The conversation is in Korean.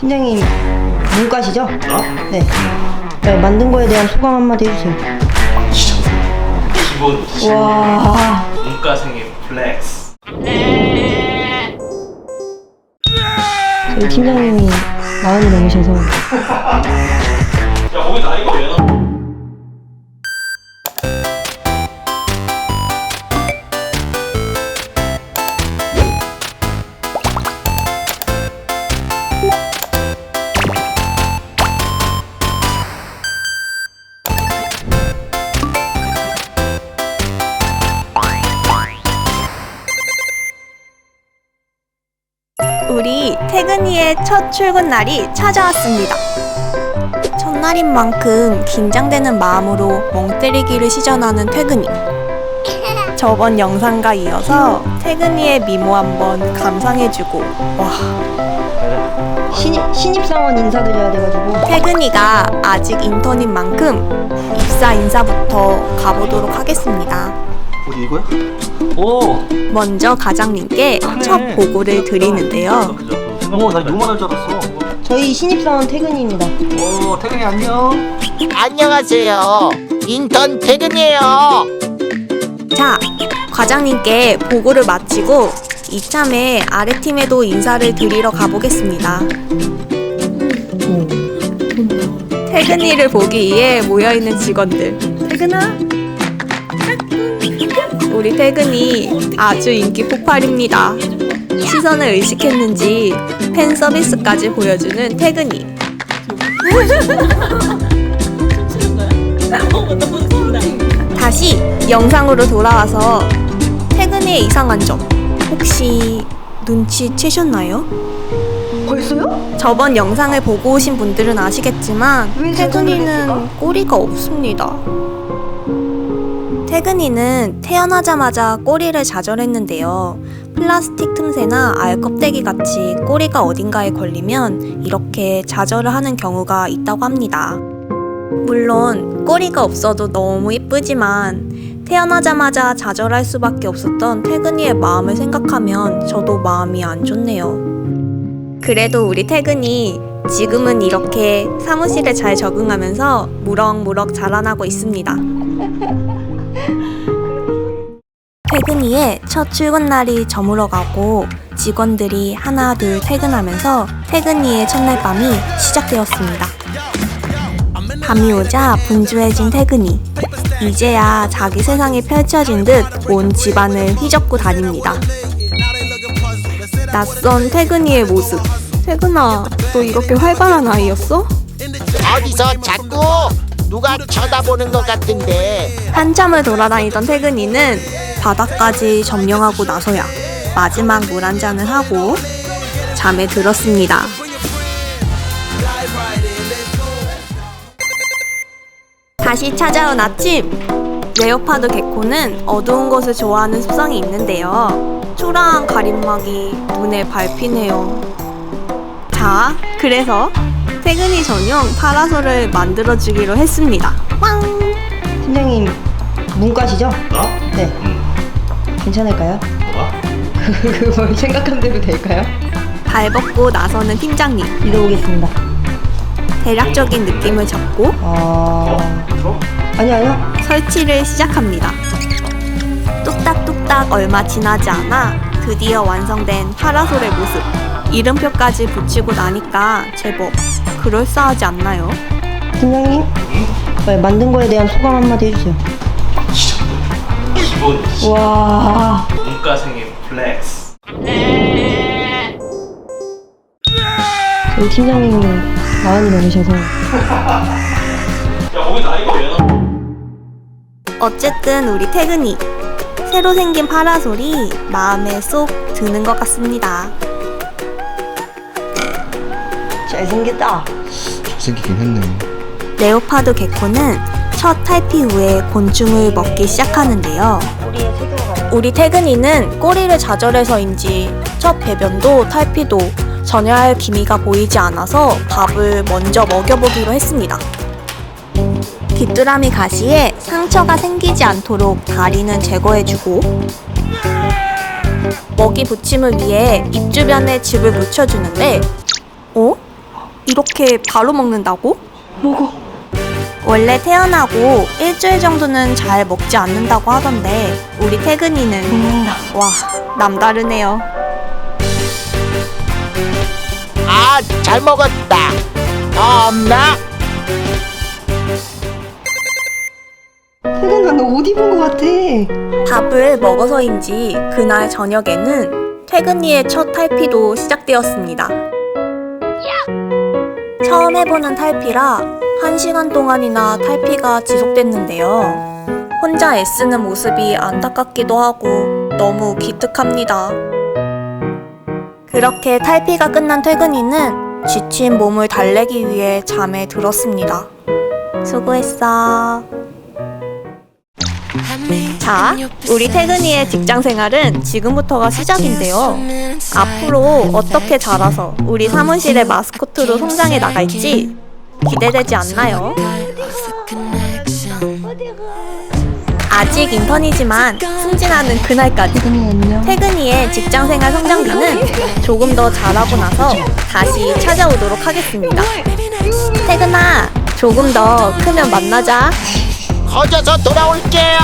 팀장님 문과시죠? 어? 네. 네, 만든 거에 대한 소감 한마디 해주세요. 기본 지식 와. 문과생의 플렉스 저희 팀장님이 마흔이 넘으셔서 태근이의 첫 출근 날이 찾아왔습니다. 첫날인 만큼 긴장되는 마음으로 멍 때리기를 시전하는 태근이. 저번 영상과 이어서 태근이의 미모 한번 감상해주고 와 신입 신입사원 인사드려야 돼가지고 태근이가 아직 인턴인 만큼 입사 인사부터 가보도록 하겠습니다. 어디 이거야? 오 먼저 과장님께 첫 보고를 드리는데요. 어나 요만할 줄 알았어 저희 신입사원 퇴근입니다. 오 태근이 안녕 안녕하세요. 인턴 퇴근이에요. 자, 과장님께 보고를 마치고 이참에 아래팀에도 인사를 드리러 가보겠습니다. 퇴근이를 보기 위해 모여있는 직원들. 퇴근아? 우리 퇴근이 아주 인기 폭발입니다. 시선을 의식했는지 팬 서비스까지 보여주는 퇴근이. 다시 영상으로 돌아와서 퇴근의 이상한 점 혹시 눈치채셨나요? 벌써요? 저번 영상을 보고 오신 분들은 아시겠지만 왜 태근이는 꼬리가 없습니다. 태근이는 태어나자마자 꼬리를 좌절했는데요. 플라스틱 틈새나 알 껍데기 같이 꼬리가 어딘가에 걸리면 이렇게 좌절을 하는 경우가 있다고 합니다. 물론 꼬리가 없어도 너무 예쁘지만 태어나자마자 좌절할 수밖에 없었던 태근이의 마음을 생각하면 저도 마음이 안 좋네요. 그래도 우리 태근이 지금은 이렇게 사무실에 잘 적응하면서 무럭무럭 자라나고 있습니다. 퇴근이의 첫 출근 날이 저물어가고 직원들이 하나 둘 퇴근하면서 퇴근이의 첫날 밤이 시작되었습니다. 밤이 오자 분주해진 퇴근이. 이제야 자기 세상이 펼쳐진 듯 온 집안을 휘젓고 다닙니다. 낯선 퇴근이의 모습. 퇴근아, 너 이렇게 활발한 아이였어? 어디서 자꾸 누가 쳐다보는 것 같은데 한참을 돌아다니던 퇴근이는 바닥까지 점령하고 나서야 마지막 물 한 잔을 하고 잠에 들었습니다. 다시 찾아온 아침! 레오파드 개코는 어두운 것을 좋아하는 습성이 있는데요. 초라한 가림막이 눈에 밟히네요. 자, 그래서 퇴근이 전용 파라솔을 만들어주기로 했습니다. 왕! 팀장님 문과시죠? 나? 네. 응 괜찮을까요? 그걸 생각한 대로 될까요? 발벗고 나서는 팀장님 믿어보겠습니다. 대략적인 느낌을 잡고 어... 어? 아니 아니요. 설치를 시작합니다. 뚝딱뚝딱 얼마 지나지 않아 드디어 완성된 파라솔의 모습. 이름표까지 붙이고 나니까 제법 그럴싸하지 않나요? 팀장님, 네, 만든 거에 대한 소감 한마디 해주세요. 진짜 15. 와. 문과생의 플렉스. 우리 팀장님은 마흔이 넘으셔서 야, 거기 나이가 왜 나? 어쨌든 우리 태근이 새로 생긴 파라솔이 마음에 쏙 드는 것 같습니다. 잘생겼다. 잘생기긴 했네. 레오파드 개코는 첫 탈피 후에 곤충을 먹기 시작하는데요. 우리 태근이는 꼬리를 좌절해서인지 첫 배변도 탈피도 전혀 할 기미가 보이지 않아서 밥을 먼저 먹여보기로 했습니다. 귀뚜라미 가시에 상처가 생기지 않도록 다리는 제거해주고 먹이 붙임을 위해 입 주변에 즙을 묻혀주는데 어? 이렇게 바로 먹는다고? 먹어. 원래 태어나고 일주일 정도는 잘 먹지 않는다고 하던데 우리 태근이는 먹는다. 와 남다르네요. 아, 잘 먹었다. 더 없나? 태근아 너 옷 입은 거 같아. 밥을 먹어서인지 그날 저녁에는 태근이의 첫 탈피도 시작되었습니다. 처음 해보는 탈피라 한 시간 동안이나 탈피가 지속됐는데요. 혼자 애쓰는 모습이 안타깝기도 하고 너무 기특합니다. 그렇게 탈피가 끝난 퇴근이는 지친 몸을 달래기 위해 잠에 들었습니다. 수고했어. 자, 우리 태근이의 직장 생활은 지금부터가 시작인데요. 앞으로 어떻게 자라서 우리 사무실의 마스코트로 성장해 나갈지 기대되지 않나요? 아직 인턴이지만 승진하는 그날까지. 태근이의 직장 생활 성장기는 조금 더 잘하고 나서 다시 찾아오도록 하겠습니다. 태근아, 조금 더 크면 만나자. 커져서 돌아올게요.